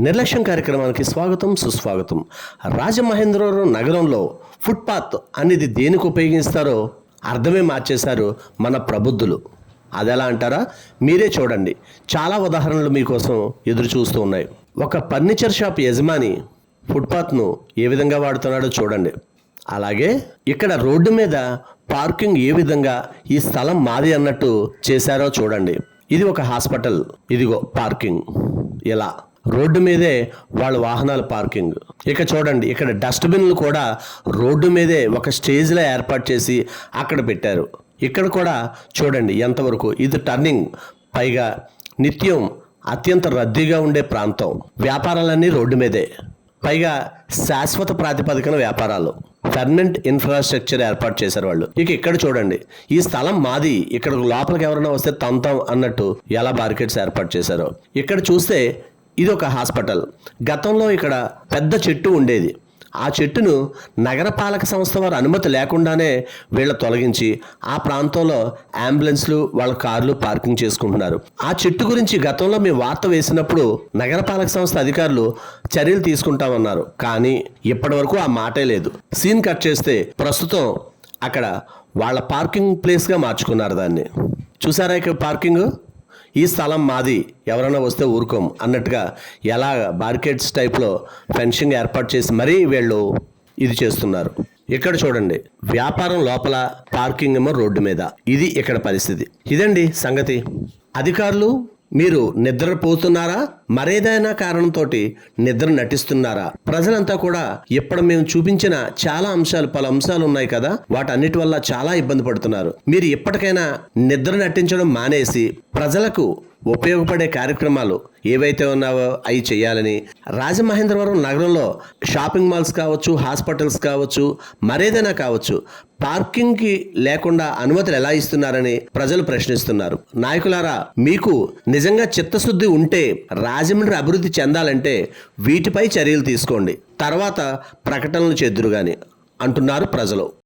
నిర్లక్ష్యం కార్యక్రమానికి స్వాగతం సుస్వాగతం. రాజమహేంద్రవరం నగరంలో ఫుట్పాత్ అనేది దేనికి ఉపయోగిస్తారో అర్థమే మార్చేశారు మన ప్రబుద్ధులు. అది ఎలా అంటారా? మీరే చూడండి. చాలా ఉదాహరణలు మీకోసం ఎదురు చూస్తూ ఉన్నాయి. ఒక ఫర్నిచర్ షాప్ యజమాని ఫుట్పాత్ను ఏ విధంగా వాడుతున్నాడో చూడండి. అలాగే ఇక్కడ రోడ్డు మీద పార్కింగ్ ఏ విధంగా ఈ స్థలం మాది అన్నట్టు చేశారో చూడండి. ఇది ఒక హాస్పిటల్. ఇదిగో పార్కింగ్. ఇలా. రోడ్డు మీదే వాళ్ళ వాహనాల పార్కింగ్. ఇక చూడండి ఇక్కడ డస్ట్బిన్లు కూడా రోడ్డు మీదే ఒక స్టేజ్లో ఏర్పాటు చేసి అక్కడ పెట్టారు. ఇక్కడ కూడా చూడండి ఎంతవరకు ఇది టర్నింగ్. పైగా నిత్యం అత్యంత రద్దీగా ఉండే ప్రాంతం. వ్యాపారాలన్నీ రోడ్డు మీదే. పైగా శాశ్వత ప్రాతిపదికన వ్యాపారాలు. పర్మనెంట్ ఇన్ఫ్రాస్ట్రక్చర్ ఏర్పాటు చేశారు వాళ్ళు. ఇక ఇక్కడ చూడండి ఈ స్థలం మాది. ఇక్కడ లోపలికి ఎవరైనా వస్తే తంతం అన్నట్టు ఎలా బార్కెట్స్ ఏర్పాటు చేశారో. ఇక్కడ చూస్తే ఇది ఒక హాస్పిటల్. గతంలో ఇక్కడ పెద్ద చెట్టు ఉండేది. ఆ చెట్టును నగరపాలక సంస్థ వారి అనుమతి లేకుండానే వీళ్ళ తొలగించి ఆ ప్రాంతంలో అంబులెన్స్లు వాళ్ళ కార్లు పార్కింగ్ చేసుకుంటున్నారు. ఆ చెట్టు గురించి గతంలో మేము వార్త వేసినప్పుడు నగరపాలక సంస్థ అధికారులు చర్యలు తీసుకుంటామన్నారు. కానీ ఇప్పటి వరకు ఆ మాటే లేదు. సీన్ కట్ చేస్తే ప్రస్తుతం అక్కడ వాళ్ళ పార్కింగ్ ప్లేస్గా మార్చుకున్నారు దాన్ని. చూసారా ఇక్కడ పార్కింగ్? ఈ స్థలం మాది ఎవరైనా వస్తే ఊరుకోం అన్నట్టుగా ఎలా బార్కెట్స్ టైప్లో ఫెన్సింగ్ ఏర్పాటు చేసి మరీ వీళ్ళు ఇది చేస్తున్నారు. ఇక్కడ చూడండి వ్యాపారం లోపల పార్కింగ్ ఏమో రోడ్డు మీద. ఇది ఇక్కడ పరిస్థితి. ఇదండి సంగతి. అధికారులు మీరు నిద్రపోతున్నారా? మరేదైనా కారణంతో నిద్ర నటిస్తున్నారా? ప్రజలంతా కూడా ఇప్పుడు మేము చూపించిన చాలా అంశాలు పలు అంశాలు ఉన్నాయి కదా? వాటన్నిటి వల్ల చాలా ఇబ్బంది పడుతున్నారు. మీరు ఇప్పటికైనా నిద్ర నటించడం మానేసి ప్రజలకు ఉపయోగపడే కార్యక్రమాలు ఏవైతే ఉన్నావో అవి చేయాలని రాజమహేంద్రవరం నగరంలో షాపింగ్ మాల్స్ కావచ్చు హాస్పిటల్స్ కావచ్చు మరేదైనా కావచ్చు పార్కింగ్కి లేకుండా అనుమతులు ఎలా ఇస్తున్నారని ప్రజలు ప్రశ్నిస్తున్నారు. నాయకులారా మీకు నిజంగా చిత్తశుద్ధి ఉంటే రా రాజమండ్రి అభివృద్ధి చెందాలంటే వీటిపై చర్యలు తీసుకోండి. తర్వాత ప్రకటనలు చేద్దురు కానీ అంటున్నారు ప్రజలు.